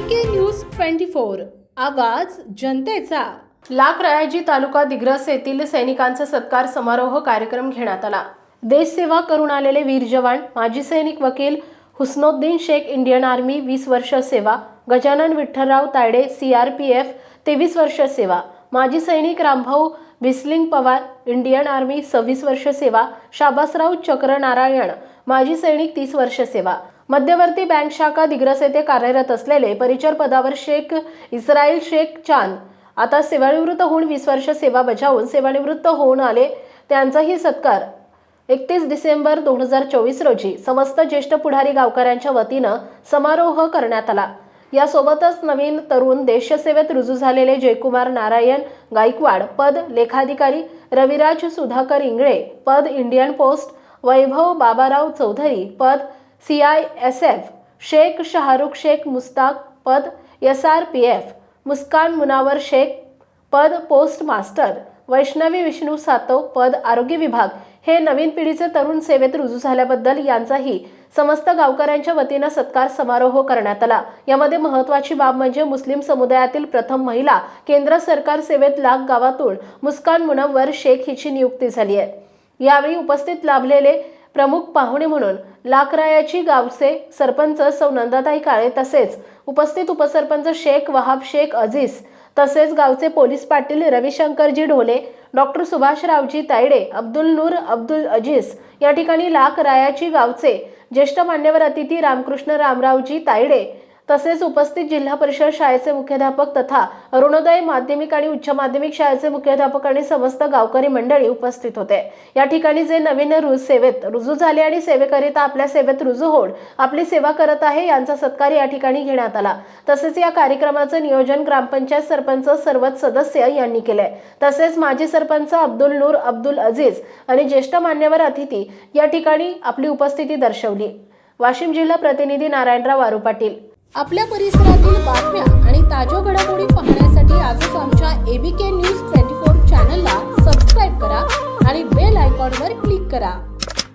के news twenty four आवाज जनतेचा. लाख रायाजी तालुका दिग्रस येथील सैनिकांचा सत्कार समारोह कार्यक्रम घेण्यात आला. देशसेवा करून आलेले वीर जवान माजी सैनिक वकील हुस्नोद्दीन शेख इंडियन आर्मी वीस वर्ष सेवा Gajanan Vitthalrao Tayde C R P F तेवीस वर्ष सेवा माजी सैनिक रामभाऊ भिसलिंग पवार इंडियन आर्मी सव्वीस वर्ष सेवा शाबासराव चक्र नारायण माजी सैनिक तीस वर्ष सेवा मध्यवर्ती बँक शाखा दिग्रस येथे कार्यरत असलेले परिचर पदावर शेख इस्रायल शेख चांद. आता सेवानिवृत्त होऊन वीस वर्ष सेवा बजावून सेवानिवृत्त होऊन आले त्यांचाही सत्कार. एकतीस डिसेंबर दोन हजार चोवीस रोजी समस्त ज्येष्ठ पुढारी गावकऱ्यांच्या वतीनं समारोह करण्यात आला. यासोबतच नवीन तरुण देशसेवेत रुजू झालेले जयकुमार नारायण गायकवाड पद लेखाधिकारी रविराज सुधाकर इंगळे पद इंडियन पोस्ट वैभव बाबाराव चौधरी पद C I S F Shaikh Shahrukh Shaikh Mushtaq पद S R P F Muskan Munawar Shaikh पद पोस्ट मास्टर वैष्णवी विष्णू सातव पद आरोग्य विभाग. हे नवीन पिढीचे तरुण सेवेत रुजू झाल्याबद्दल यांचाही समस्त गावकऱ्यांच्या वतीनं सत्कार समारोह करण्यात आला. यामध्ये महत्वाची बाब म्हणजे मुस्लिम समुदायातील प्रथम महिला केंद्र सरकार सेवेत लाख गावातून मुस्कान मुनव्वर शेख हिची नियुक्ती झाली आहे. यावेळी उपस्थित लाभलेले प्रमुख पाहुणे म्हणून लाकरायाची गावचे सरपंच सौ नंदाताई काळे तसेच उपस्थित उपसरपंच शेख वहाब शेख अजीज तसेच गावचे पोलीस पाटील रविशंकरजी ढोले डॉक्टर सुभाषरावजी तायडे अब्दुल नूर अब्दुल अजीज या ठिकाणी लाकरायाची गावचे ज्येष्ठ मान्यवर अतिथी रामकृष्ण रामरावजी तायडे तसेच उपस्थित जिल्हा परिषद शाळेचे मुख्याध्यापक तथा अरुणोदय माध्यमिक आणि उच्च माध्यमिक शाळेचे मुख्याध्यापक आणि समस्त गावकरी मंडळी उपस्थित होते. या ठिकाणी जे नवीन रुज सेवेत रुजू झाले आणि सेवेकरिता आपल्या सेवेत रुजू होऊन आपली सेवा करत आहे यांचा सत्कार या ठिकाणी घेण्यात आला. तसेच या कार्यक्रमाचं नियोजन ग्रामपंचायत सरपंच सर्वच सदस्य यांनी केले तसेच माजी सरपंच अब्दुल नूर अब्दुल अजीज आणि ज्येष्ठ मान्यवर अतिथी या ठिकाणी आपली उपस्थिती दर्शवली. वाशिम जिल्हा प्रतिनिधी नारायणराव वारू पाटील. आपल्या परिसरातील बातम्या आणि ताज्या घडामोडी पाहण्यासाठी आजच आमच्या एबीके न्यूज ट्वेंटी फोर चॅनलला सबस्क्राईब करा आणि बेल आयकॉनवर क्लिक करा.